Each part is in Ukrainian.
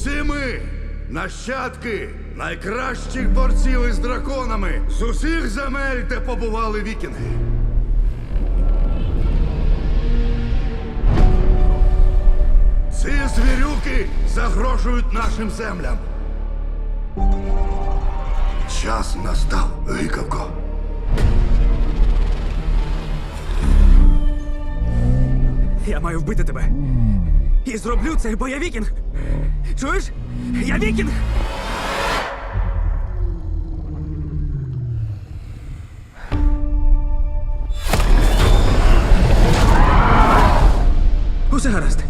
Усі ми нащадки найкращих борців із драконами з усіх земель, де побували вікінги. Ці звірюки загрожують нашим землям. Час настав, гикавко. Я маю вбити тебе. І зроблю це, бо я вікінг. Чуєш? Я вікінг! Усе гаразд.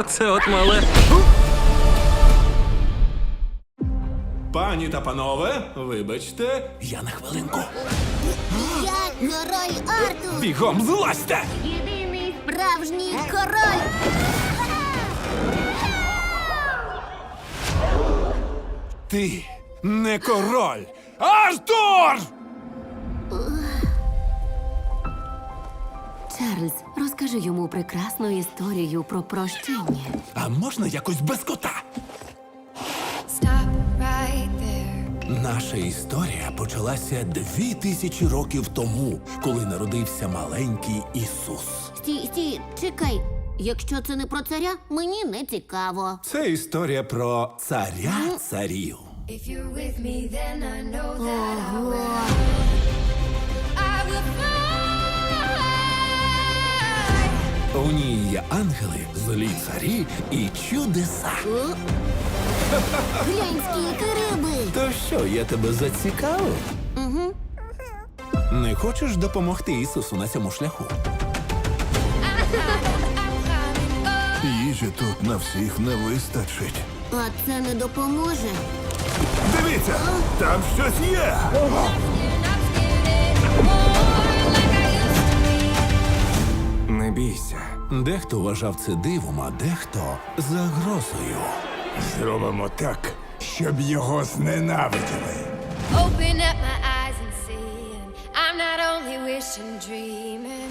Оце от мале. Пані та панове, вибачте, я на хвилинку. Я король Артур, Бігом злазьте! єдиний справжній король. Ти не король! Артур! Чарльз, розкажи йому прекрасну історію про прощення. А можна якось без кота? Stop right there. Наша історія почалася дві тисячі років тому, коли народився маленький Ісус. Стій, стій, чекай. Якщо це не про царя, мені не цікаво. Це історія про царя царів. If У ній є ангели, злі царі і чудеса. О? Глянь, скільки риби. То що, я тебе зацікавив? Угу. Не хочеш допомогти Ісусу на цьому шляху? Їжі тут на всіх не вистачить. А це не допоможе. Дивіться, там щось є! Бійся. Дехто вважав це дивом, а дехто загрозою. Зробимо так, щоб його зненавиділи. Open up my eyes and see. I'm not only wishing, dreaming.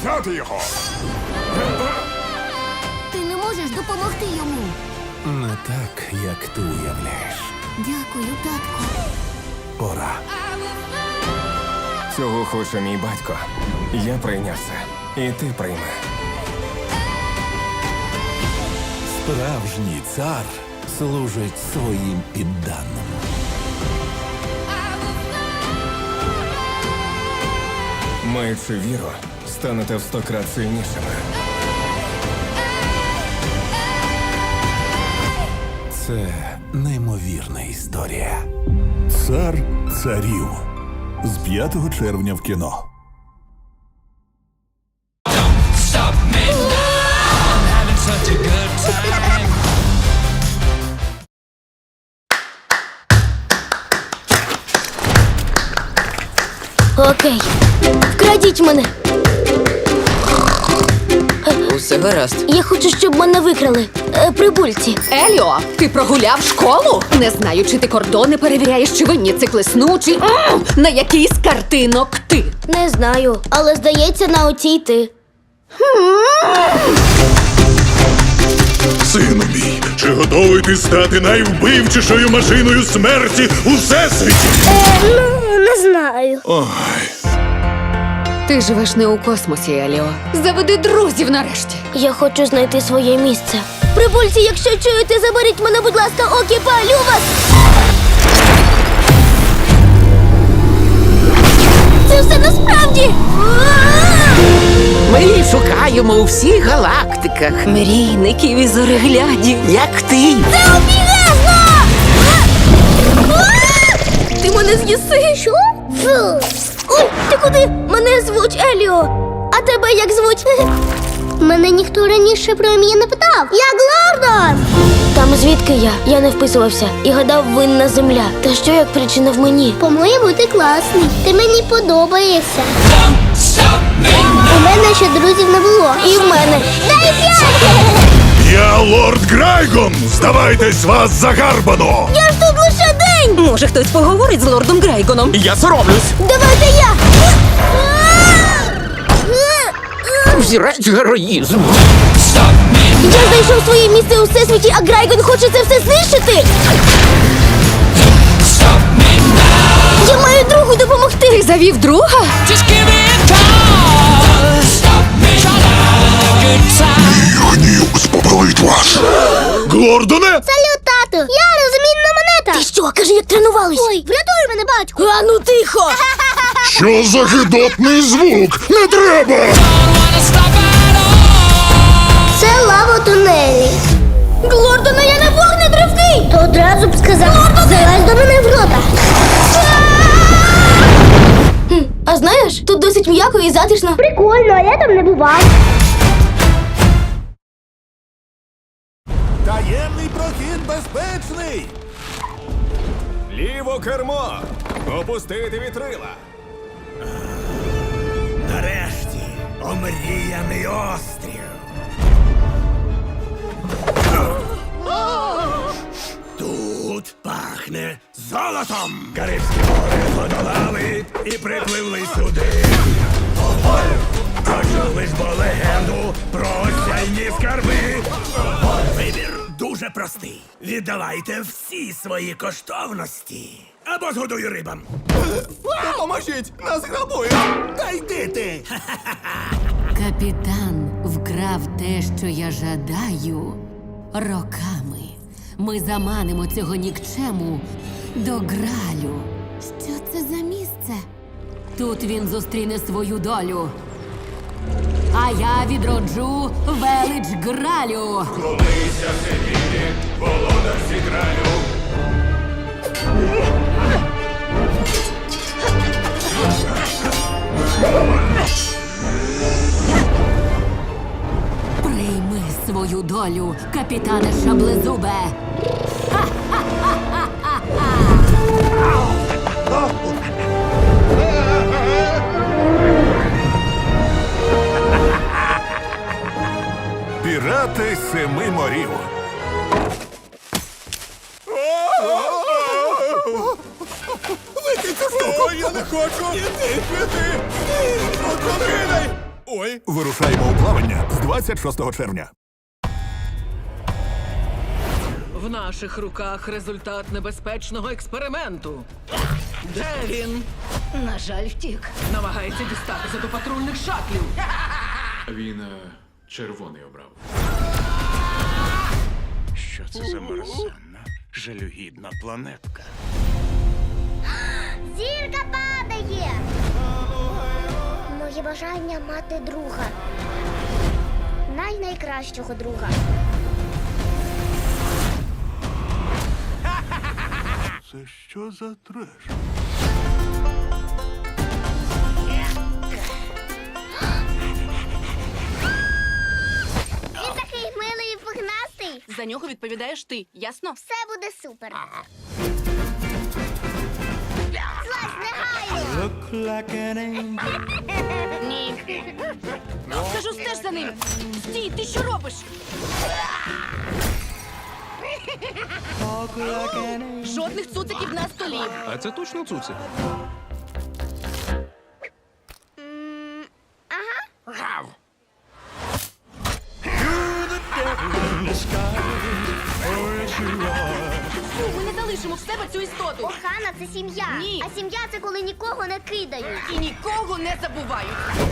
Взяти його! Ти не можеш допомогти йому. Не так, як ти уявляєш. Дякую, татку. Пора. Цього хоче мій батько. Я прийняв це. І ти прийми. Справжній цар служить своїм підданим. Маючи віру, станете в сто крат сильнішими. Це неймовірна історія. Цар царів з 5 червня в кіно. Окей. Вкрадіть мене. усе гаразд. Я хочу, щоб мене викрали. Е, прибульці. Еліо, ти прогуляв школу? Не знаю, чи ти кордони перевіряєш, чи винні циклесну, чи М! на який з картинок ти. Не знаю, але здається, на оцій ти. Сину мій, чи готовий ти стати найвбивчішою машиною смерті у всесвіті? ну, не знаю. Ти живеш не у космосі, Еліо. Заведи друзів нарешті. Я хочу знайти своє місце. Прибульці, якщо чуєте, заберіть мене, будь ласка, окі палю вас! Це все насправді! Ми її шукаємо у всіх галактиках. Мрійників і зореглядів. Як ти? Це обігезно! Ти мене з'їси? Що? Фу. Ой, ти куди? Мене звуть Еліо. А тебе як звуть? Мене ніхто раніше про ім'я не питав. Я Глордон! Там звідки я? Я не вписувався і гадав винна земля. Та що як причина в мені? По-моєму, ти класний. Ти мені подобаєшся. У мене ще друзів не було. І в мене. Дай п'ять! Я лорд Грайгон! Здавайтесь вас загарбано! Я ж тут лише день! Може, хтось поговорить з лордом Грейгоном? Я соромлюсь. Давайте я! Взірець героїзму. Я знайшов своє місце у всесвіті, а Грайгон хоче це все знищити! Я маю другу допомогти! Ти завів друга? Гнів спопелить вас! Глордоне! Салют, тату! Я розмінна монета! Ти що, кажи, як тренувались? Ой, врятуй мене, батьку! А ну тихо! Що за гидотний звук? Не треба! Це лава тунелі. Глордона, я не вогнетривкий! То одразу б сказав, залазь до мене в рота. А знаєш, тут досить м'яко і затишно. Прикольно, а я там не бував. Кермо! Опустити вітрила! Нарешті омріяний острів. Тут пахне золотом. Карибські гори подолали і припливли сюди. Почули ж бо легенду про осяйні скарби. Дуже простий. Віддавайте всі свої коштовності. Або згодую рибам. Допоможіть! Нас грабують! Та йди ти! Капітан вкрав те, що я жадаю роками. Ми заманимо цього нікчему до гралю. Що це за місце? Тут він зустріне свою долю. А я відроджу велич гралю. Прийми свою долю, капітане Шаблезубе. Пірати семи морів. Викинь цю штуку! Я не хочу! Ой! Вирушаємо у плавання з 26 червня. В наших руках результат небезпечного експерименту. Де він? На жаль, втік. Намагається дістатися до патрульних шатлів. Він е, червоний обрав. Що це за мерзенна, жалюгідна планетка? Зірка падає. Моє бажання мати друга. Най-найкращого друга. Це що за треш? За нього відповідаєш ти, ясно? Все буде супер. Злазь негайно. Ні. Кажу, стеж за ним. Стій, ти що робиш? Жодних цуциків на столі. А це точно цуцик? Це сім'я. Ні. А сім'я це коли нікого не кидають. І нікого не забувають.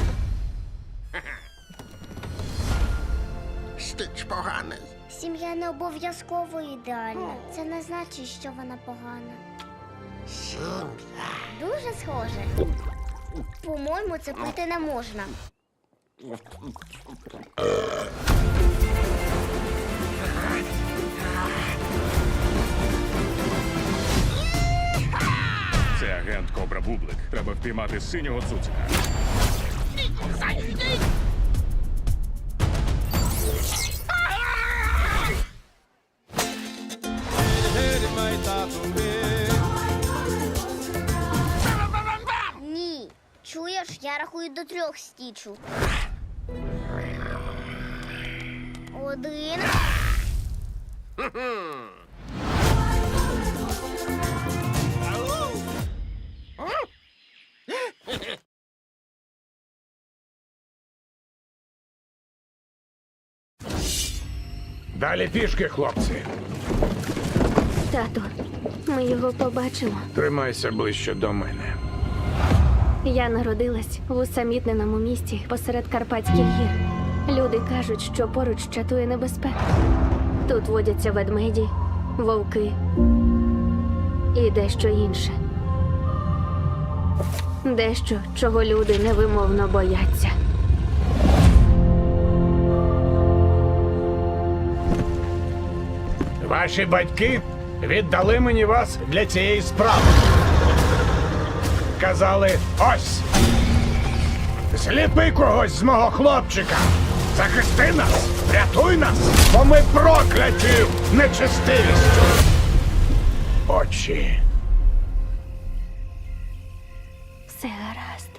Стич поганий. Сім'я не обов'язково ідеальна. Це не значить, що вона погана. Дуже схоже. По-моєму, це пити не можна. Бублик. Треба впіймати синього цуцика. Ні. Чуєш, я рахую до трьох стічу. Один. Далі пішки, хлопці. Тату, ми його побачимо. Тримайся ближче до мене. Я народилась в усамітненому місті посеред Карпатських гір. Люди кажуть, що поруч чатує небезпека. Тут водяться ведмеді, вовки і дещо інше. Дещо, чого люди невимовно бояться. Ваші батьки віддали мені вас для цієї справи. Казали ось. Зліпи когось з мого хлопчика. Захисти нас, врятуй нас, бо ми прокляті нечестивістю. Очі. Все гаразд.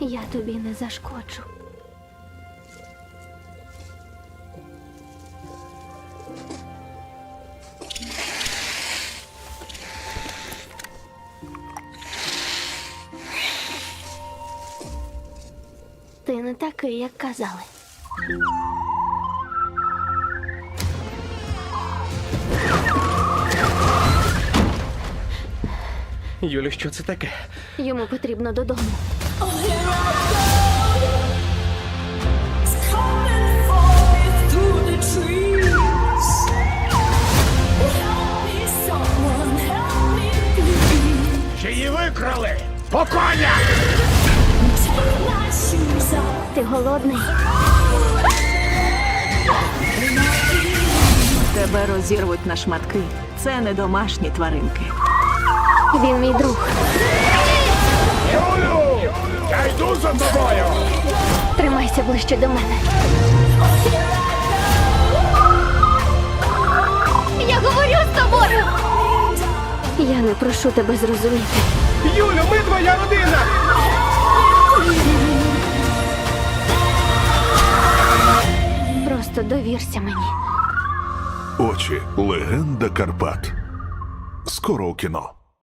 Я тобі не зашкоджу. Ти не такий, як казали. Юлю, що це таке? Йому потрібно додому. Голодний? Тебе розірвуть на шматки. Це не домашні тваринки. Він мій друг. Юлю! Я йду за тобою! Тримайся ближче до мене. Я говорю з тобою. Я не прошу тебе зрозуміти. Юлю, ми твоя родина! Просто довірся мені. Очі. Легенда Карпат. Скоро у кіно.